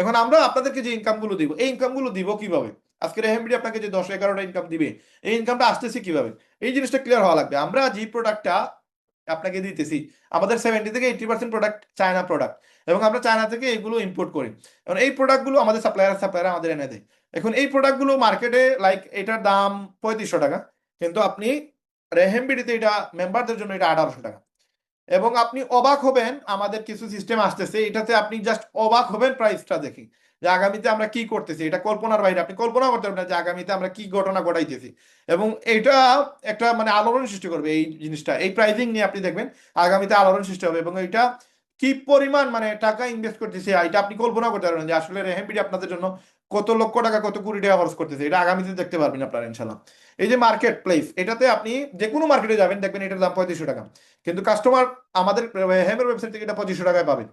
এখন আমরা আপনাদেরকে যে ইনকামগুলো দিব, এই ইনকামগুলো দিব কীভাবে? আজকে রেহেমবিডি আপনাকে যে দশ, এগারোটা ইনকাম দিবে, এই ইনকামটা আসতেছে কীভাবে? এই জিনিসটা ক্লিয়ার হওয়া লাগবে। আমরা যে প্রোডাক্টটা আপনাকে দিতেছি, আমাদের সেভেন্টি থেকে eighty percent product China product এবং আমরা চায়না থেকে এগুলো ইম্পোর্ট করি। এবং এই প্রোডাক্টগুলো আমাদের সাপ্লায়ার সাপ্লায়ার আমাদের এনে দেয়। এখন এই প্রোডাক্টগুলো মার্কেটে লাইক এটার দাম পঁয়ত্রিশশো টাকা, কিন্তু আপনি রেহেমবিডিতে এটা মেম্বারদের জন্য এটা আঠারোশো টাকা। এবং আপনি অবাক হবেন, আমাদের কিছু সিস্টেম আসতেছে, এটাতে আপনি জাস্ট অবাক হবেন প্রাইসটা দেখি, যে আগামীতে আমরা কি করতেছি, এটা কল্পনার বাইরে, আপনি কল্পনা করতে পারবেন যে আগামীতে আমরা কি ঘটনা ঘটাইতেছি। এবং এটা একটা মানে আলোড়ন সৃষ্টি করবে এই জিনিসটা, এই প্রাইজিং নিয়ে আপনি দেখবেন, আগামীতে আলোড়ন সৃষ্টি হবে এবং এটা কি পরিমাণ মানে টাকা ইনভেস্ট করতেছে, এটা আপনি কল্পনা করতে পারবেন যে আসলে রেহেমবিডি আপনাদের জন্য কত লক্ষ টাকা, কত কোটি টাকা খরচ করতেছে। এটা আগামীতে দেখতে পারবেন আপনারা ইনশাল্লাহ এই যে মার্কেট প্লেস এটাতে আপনি যে কোনো মার্কেটে যাবেন, দেখবেন এটার দাম পঁয়ত্রিশশো টাকা। কিন্তু কাস্টমার আমাদের রেহেমের ওয়েবসাইট থেকে এটা পঁচিশশো টাকায় পাবেন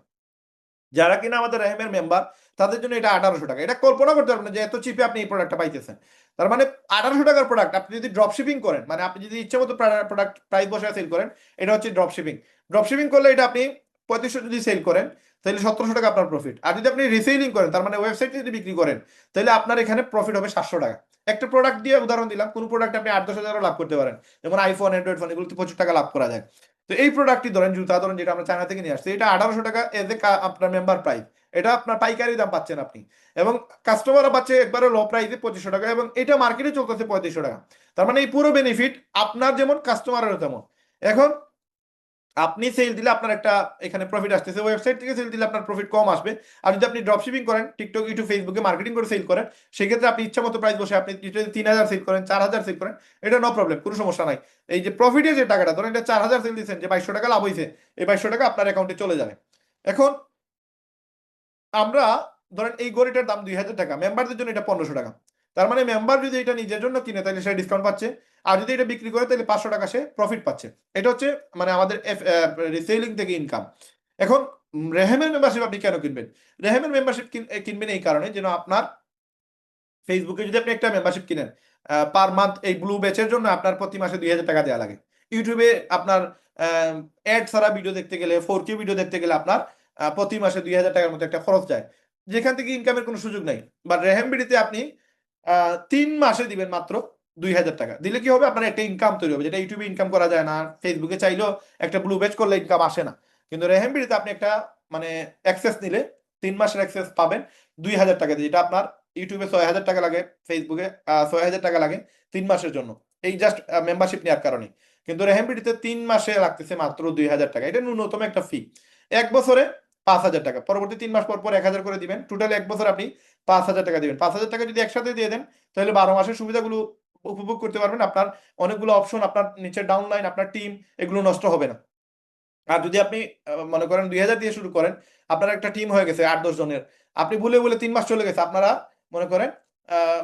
যারা কিনা আমাদের রেহেমের মেম্বার তাদের জন্য এটা আঠারোশো টাকা। এটা কল্পনা করতে পারবেন যে এত চিপে আপনি এই প্রোডাক্টটা পাইতেছেন। তার মানে আঠারোশো টাকার প্রোডাক্ট আপনি যদি ড্রপ শিপিং করেন মানে আপনি যদি ইচ্ছে মতো প্রোডাক্ট প্রাইস বসে সেল করেন, এটা হচ্ছে ড্রপ শিপিং ড্রপ শিপিং করলে এটা আপনি পঁয়ত্রিশশো যদি সেল করেন, তাহলে সতেরোশো টাকা আপনার প্রফিট আর যদি আপনি রিসেলিং করেন, তার মানে ওয়েবসাইটে যদি বিক্রি করেন, তাহলে আপনার এখানে প্রফিট হবে সাতশো টাকা। একটা প্রোডাক্ট দিয়ে উদাহরণ দিলাম, কোন প্রোডাক্ট আপনি আট দশ হাজারও লাভ করতে পারেন। যেমন আইফোন অ্যান্ড্রয়েড ফোন এগুলোতে প্রচুর টাকা লাভ করা যায়। তো এই প্রোডাক্টটি ধরেন, জুতা ধরেন, যেটা আমরা চায়না থেকে নিয়ে আসছি, এটা আঠারোশো টাকা এজ এ আপনার মেম্বার প্রাইস এটা আপনার পাইকারি দাম পাচ্ছেন আপনি। এবং কাস্টমাররা পাচ্ছে একবারে লো প্রাইসে পঁচিশশো টাকা, এবং এটা মার্কেটে চলতেছে পঁয়ত্রিশশো টাকা। তার মানে এই পুরো বেনিফিট আপনার যেমন কাস্টমারেরও তেমন। এখন আপনি সেল দিলে আপনার একটা এখানে প্রফিট আসতেছে ওয়েবসাইট থেকে সেল দিলে আপনার প্রফিট কম আসবে। আর যদি আপনি ড্রপ শিপিং করেন টিকটক ইউটিউব ফেসবুকে মার্কেটিং করে সেল করেন, সেক্ষেত্রে আপনি ইচ্ছা মতো প্রাইস বসে, আপনি তিন হাজার সেল করেন, চার হাজার সেল করেন, এটা নো প্রবলেম কোনো সমস্যা নাই। এই যে প্রফিটের যে টাকাটা, ধরেন এটা চার হাজার সেল দিচ্ছেন যে বাইশশো টাকা লাভ হয়েছে এই বাইশশো টাকা আপনার অ্যাকাউন্টে চলে যাবে। এখন আমরা, ধরেন এই গড়িটার দাম দুই হাজার টাকা মেম্বারদের জন্য এটা পনেরোশো টাকা। তার মানে মেম্বার যদি এটা নিজের জন্য কিনে, তাহলে সে ডিসকাউন্ট পাচ্ছে। আর যদি এটা বিক্রি করে, তাহলে পাঁচশো টাকা সে প্রফিট পাচ্ছে। এটা হচ্ছে মানে আমাদের রিসেলিং থেকে ইনকাম এখন রেহেমের মেম্বারশিপ আপনি কেন কিনবেন? রেহেমের মেম্বারশিপ কিনবেন এই কারণে যেন আপনার ফেসবুকে যদি আপনি একটা মেম্বারশিপ কিনেন পার মান্থ এই ব্লু ব্যাচের জন্য আপনার প্রতি মাসে দুই হাজার টাকা দেওয়া লাগে। ইউটিউবে আপনার অ্যাড ছাড়া ভিডিও দেখতে গেলে ফোর কে ভিডিও দেখতে গেলে আপনার প্রতি মাসে দুই হাজার টাকার মতো একটা খরচ যায়। যেখান থেকে ইনকামের কোনো সুযোগ নাই। বা রেহেম বিডিতে আপনি তিন মাসে দিবেন মাত্র দুই হাজার টাকা। দিলে কি হবে? আপনার একটা ইনকাম তৈরি হবে। যেটা ইউটিউবে ইনকাম করা যায় না ফেসবুকে চাইলেও একটা ব্লু বেচ করলে ইনকাম আসে না। কিন্তু রেহেম বিডিতে আপনি একটা মানে অ্যাক্সেস নিলে তিন মাসের অ্যাক্সেস পাবেন দুই হাজার টাকা যেটা আপনার ইউটিউবে ছয় হাজার টাকা লাগে ফেসবুকে ছয় হাজার টাকা লাগে তিন মাসের জন্য। এই জাস্ট মেম্বারশিপ নেওয়ার কারণে কিন্তু রেহেমবিডিতে তিন মাসে লাগতেছে মাত্র দুই হাজার টাকা। এটা ন্যূনতম একটা ফি এক বছরে পাঁচ হাজার টাকা। পরবর্তী তিন মাস পর পর এক হাজার করে দিবেন। টোটাল এক বছর আপনি পাঁচ হাজার টাকা দিবেন। পাঁচ হাজার টাকা যদি একসাথে দিয়ে দেন, তাহলে বারো মাসের সুবিধাগুলো উপভোগ করতে পারবেন। আপনার অনেকগুলো অপশন আপনার নিচে ডাউনলাইন আপনার টিম এগুলো নষ্ট হবে না। আর যদি আপনি মনে করেন দুই হাজার দিয়ে শুরু করেন, আপনার একটা টিম হয়ে গেছে আট, দশ জনের। আপনি ভুলে বলে তিন মাস চলে গেছে। আপনারা মনে করেন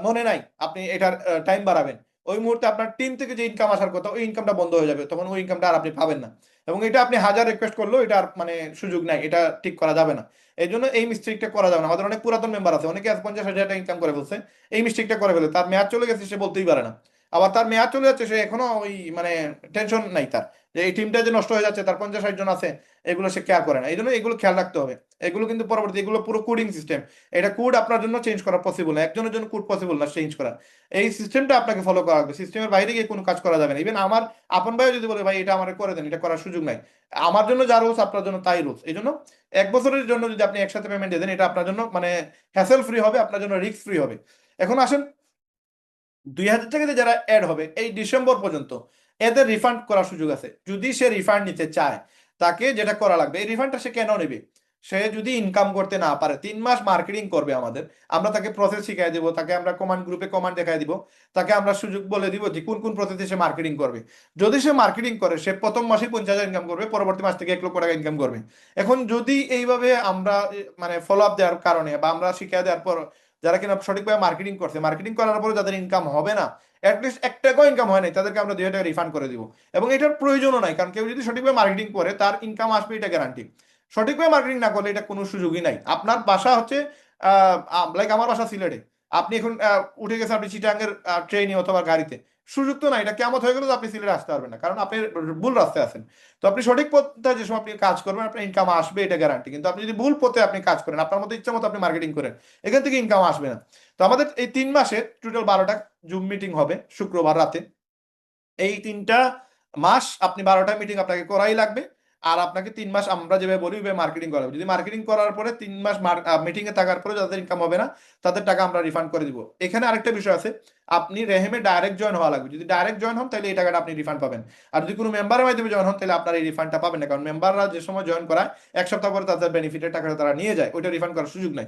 মনে নাই আপনি এটার টাইম বাড়াবেন। ওই মুহূর্তে আপনার টিম থেকে যে ইনকাম আসার কথা, ওই ইনকামটা বন্ধ হয়ে যাবে, তখন ওই ইনকামটা আর আপনি পাবেন না। এবং এটা আপনি হাজার রিকোয়েস্ট করলেও এটা আর মানে সুযোগ নাই, এটা ঠিক করা যাবে না। এই জন্য এই মিস্টেকটা করা যাবে না। আমাদের অনেক পুরাতন মেম্বার আছে, অনেকে পঞ্চাশ হাজার টাকা ইনকাম করে বলছে এই মিস্টেকটা করে ফেলে তার মেয়াদ চলে গেছে, সে বলতেই পারে না। আবার তার মেয়াদ চলে যাচ্ছে, সে এখনও ওই মানে টেনশন নাই তার। যে এই টিমটা যে নষ্ট হয়ে যাচ্ছে, তার পঞ্চাশ ষাট জন আছে, এগুলো সে কেয়ার করে না। এই জন্য এগুলো খেয়াল রাখতে হবে। এগুলো কিন্তু পরবর্তী, এগুলো পুরো কোডিং সিস্টেম এটা কোড আপনার জন্য চেঞ্জ করা পসিবল না। একজনের জন্য কোড পসিবল না চেঞ্জ করা। এই সিস্টেমটা আপনাকে ফলো করা হবে সিস্টেমের বাইরে গিয়ে কোনো কাজ করা যাবে না। ইভেন আমার, আপন ভাইও যদি বলে, ভাই, এটা আমার করে দেন, এটা করার সুযোগ নাই। আমার জন্য যা রুলস আপনার জন্য তাই রুলস এই জন্য এক বছরের জন্য যদি আপনি একসাথে পেমেন্ট দিয়ে দেন, এটা আপনার জন্য মানে হ্যাসেল ফ্রি হবে, আপনার জন্য রিস্ক ফ্রি হবে। এখন আসেন দুই হাজার টাকাতে যারা অ্যাড হবে, এই ডিসেম্বর পর্যন্ত এদের রিফান্ড করার সুযোগ আছে। যদি সে রিফান্ড নিতে চায়, তাকে যেটা করা লাগবে, এই রিফান্ডটা সে কেন নেবে? সে যদি ইনকাম করতে না পারে, তিন মাস মার্কেটিং করবে আমাদের, আমরা তাকে প্রসেস শিখাই দিব, তাকে আমরা কমান্ড গ্রুপে কমান্ড দেখাই দিব, তাকে আমরা সুযোগ বলে দিব যে কোন কোন প্রসেসে সে মার্কেটিং করবে। যদি সে মার্কেটিং করে, সে প্রথম মাসে পঞ্চাশ হাজার ইনকাম করবে, পরবর্তী মাস থেকে এক লক্ষ টাকা ইনকাম করবে। এখন যদি এইভাবে আমরা মানে ফলো আপ দেওয়ার কারণে বা আমরা শিখিয়ে দেওয়ার পর যারা কিনা সঠিকভাবে মার্কেটিং করছে মার্কেটিং করার পরে যাদের ইনকাম হবে না অ্যাটলিস্ট এক টাকাও ইনকাম হয় নাই, তাদেরকে আমরা দু হাজার টাকা রিফান্ড করে দিব। এবং এটার প্রয়োজনও নাই, কারণ কেউ যদি সঠিকভাবে মার্কেটিং করে, তার ইনকাম আসবে, এটা গ্যারান্টি সঠিকভাবে মার্কেটিং না করলে এটা কোনো সুযোগই নাই। আপনার বাসা হচ্ছে লাইক আমার বাসা সিলেটে। আপনি এখন উঠে গেছেন আপনি চিটাঙ্গের ট্রেনে অথবা গাড়িতে। সুযোগ তো নাই, এটা কেমন হয়ে গেলে আপনি সিলেটে আসতে পারবেন না, কারণ আপনি ভুল রাস্তায় আছেন। তো আপনি সঠিক পথে যে সময় আপনি কাজ করবেন, আপনার ইনকাম আসবে, এটা গ্যারান্টি কিন্তু আপনি যদি ভুল পথে আপনি কাজ করেন, আপনার মতো ইচ্ছা মতো আপনি মার্কেটিং করেন, এখান থেকে ইনকাম আসবে না। তো আমাদের এই তিন মাসে টোটাল বারোটা জুম মিটিং হবে শুক্রবার রাতে। এই তিনটা মাস আপনি বারোটা মিটিং আপনাকে করাই লাগবে। আর আপনাকে তিন মাস আমরা যেভাবে বলি, ওইভাবে মার্কেটিং করা যদি মার্কেটিং করার পরে তিন মাস মিটিং এ থাকার পরে যাদের ইনকাম হবে না, তাদের টাকা আমরা রিফান্ড করে দিব। এখানে আরেকটা বিষয় আছে, আপনি রেহেমে ডাইরেক্ট জয়েন হওয়া লাগবে। যদি ডাইরেক্ট জয়েন হন, তাহলে এই টাকাটা আপনি রিফান্ড পাবেন। আর যদি কোনো মেম্বারের মাধ্যমে জয়েন হন, তাহলে আপনার এই রিফান্ডটা পাবেন না। কারণ মেম্বাররা যে সময় জয়েন করায়, এক সপ্তাহ পরে তাদের বেনিফিটের টাকাটা তারা নিয়ে যায়। ওইটা রিফান্ড করার সুযোগ নাই।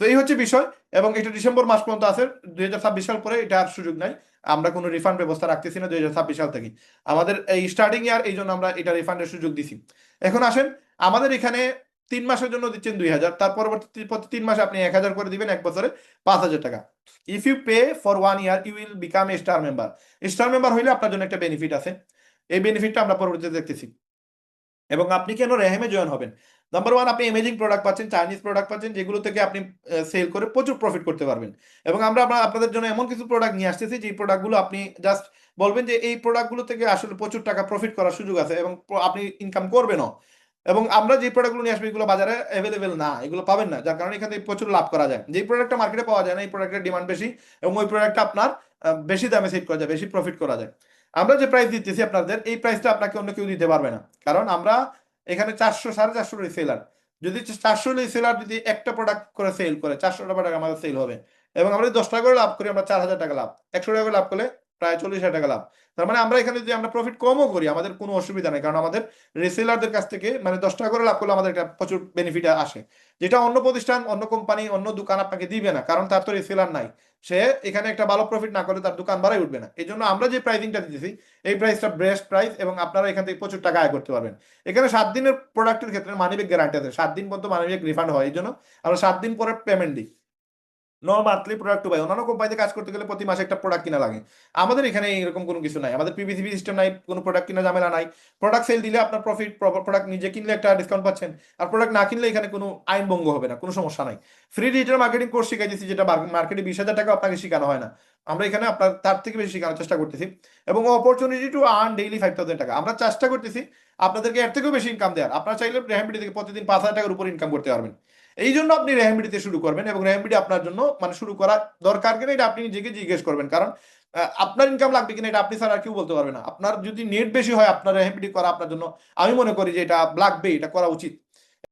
তো এই হচ্ছে বিষয়, এবং এটা ডিসেম্বর মাস পর্যন্ত আছে। দুই হাজার ছাব্বিশ সাল পরে এটা আর সুযোগ নাই। আমরা কোনো রিফান্ড ব্যবস্থা রাখতেছি না দুই হাজার ছাব্বিশ সাল থেকে। আমাদের এই স্টার্টিং ইয়ার এই জন্য আমরা এটা রিফান্ডের সুযোগ দিছি। এখন আসেন, আমাদের এখানে তিন মাসের জন্য দিচ্ছেন দুই হাজার, তার পরবর্তী প্রতি তিন মাসে আপনি এক হাজার করে দিবেন, এক বছরে পাঁচ হাজার টাকা। If you pay for one year you will become a star member star member হইলে আপনার জন্য একটা বেনিফিট আছে। এই বেনিফিটটা আমরা পরবর্তীতে দেখতেছি। এবং আপনি কেন রেহেমে জয়েন হবেন? নাম্বার ওয়ান আপনি এমেজিং প্রোডাক্ট পাচ্ছেন চাইনিজ প্রোডাক্ট পাচ্ছেন, যেগুলো থেকে আপনি সেল করে প্রচুর প্রফিট করতে পারবেন। এবং আমরা আপনাদের জন্য এমন কিছু প্রোডাক্ট নিয়ে আসতেছি যে প্রোডাক্টগুলো আপনি জাস্ট বলবেন যে এই প্রোডাক্টগুলো থেকে আসলে প্রচুর টাকা প্রফিট করার সুযোগ আছে এবং আপনি ইনকাম করবেনও। এবং আমরা যে প্রোডাক্টগুলো নিয়ে আসব, এগুলো বাজারে অ্যাভেলেবেল না, এগুলো পাবেন না, যার কারণে এখান থেকে প্রচুর লাভ করা যায়। যেই প্রোডাক্টটা মার্কেটে পাওয়া যায় না, এই প্রোডাক্টের ডিমান্ড বেশি এবং ওই প্রোডাক্টটা আপনার বেশি দামে সেল করা যায়, বেশি প্রফিট করা যায়। আমরা যে প্রাইস দিতেছি আপনাদের, এই প্রাইসটা আপনাকে অন্য কেউ দিতে পারবে না। কারণ আমরা এখানে চারশো, সাড়ে চারশো সেলার যদি চারশো সেলার যদি একটা প্রোডাক্ট করে সেল করে, চারশো টাকা আমাদের সেল হবে। এবং আমরা দশ টাকা করে লাভ করি, আমরা চার হাজার টাকা লাভ। একশো টাকা করে লাভ করলে প্রায় চল্লিশ হাজার টাকা লাভ। তার মানে আমরা এখানে যদি আমরা প্রফিট কমও করি, আমাদের কোনো অসুবিধা নেই। কারণ আমাদের রিসেলারদের কাছ থেকে মানে দশ টাকা করে লাভ করলে আমাদের একটা প্রচুর বেনিফিট আসে। যেটা অন্য প্রতিষ্ঠান, অন্য কোম্পানি অন্য দোকান আপনাকে দিবে না। কারণ তার তো রিসেলার নাই। সে এখানে একটা ভালো প্রফিট না করলে তার দোকান বাড়াই উঠবে না। এই জন্য আমরা যে প্রাইসিংটা দিতেছি, এই প্রাইসটা বেস্ট প্রাইস এবং আপনারা এখান থেকে প্রচুর টাকা আয় করতে পারবেন। এখানে সাত দিনের প্রোডাক্টের ক্ষেত্রে মানিব্যাগ গ্যারান্টি আছে। সাত দিন পর্যন্ত মানিব্যাগ রিফান্ড হয়। এই জন্য আমরা সাত দিন পরে পেমেন্ট দিই। নো মান্থলি প্রোডাক্ট বাই অন্যান্য কোম্পানিতে কাজ করতে গেলে প্রতি মাসে একটা প্রোডাক্ট কিনা লাগে। আমাদের এখানে এরকম কোনো কিছু নাই। আমাদের পিভিসি সিস্টেম নাই, কোনো প্রোডাক্ট কিনা ঝামেলা নাই। প্রোডাক্ট সেল দিলে আপনার প্রফিট প্রোডাক্ট নিজে কিনলে একটা ডিসকাউন্ট পাচ্ছেন। আর প্রোডাক্ট না কিনলে এখানে কোনো আইন ভঙ্গ হবে না, কোনো সমস্যা নাই। ফ্রি ডিজিটাল মার্কেটিং কোর্স শিখাইতেছি যেটা মার্কেটে বিশ হাজার টাকা আপনাকে শেখানো হয় না। আমরা এখানে আপনার তার থেকে বেশি শেখানোর চেষ্টা করতেছি। এবং opportunity to earn daily five thousand টাকা। আমরা চেষ্টা করতেছি আপনাদেরকে এর থেকেও বেশি ইনকাম দেওয়ার। আপনার চাইলে রেহামবিডি থেকে প্রতিদিন পাঁচ হাজার টাকার উপর ইনকাম করতে পারবেন। এই জন্য আপনি রেহামবিডিতে শুরু করবেন এবং রেহামবিডি আপনার জন্য মানে শুরু করা দরকার কিনা এটা আপনি নিজেকে জিজ্ঞেস করবেন। কারণ আপনার ইনকাম লাগবে কিনা এটা আপনি স্যার আর কেউ বলতে পারবে না। আপনার যদি নেট বেশি হয়, আপনার রেহামবিডি করা আপনার জন্য, আমি মনে করি যে এটা লাগবে এটা করা উচিত।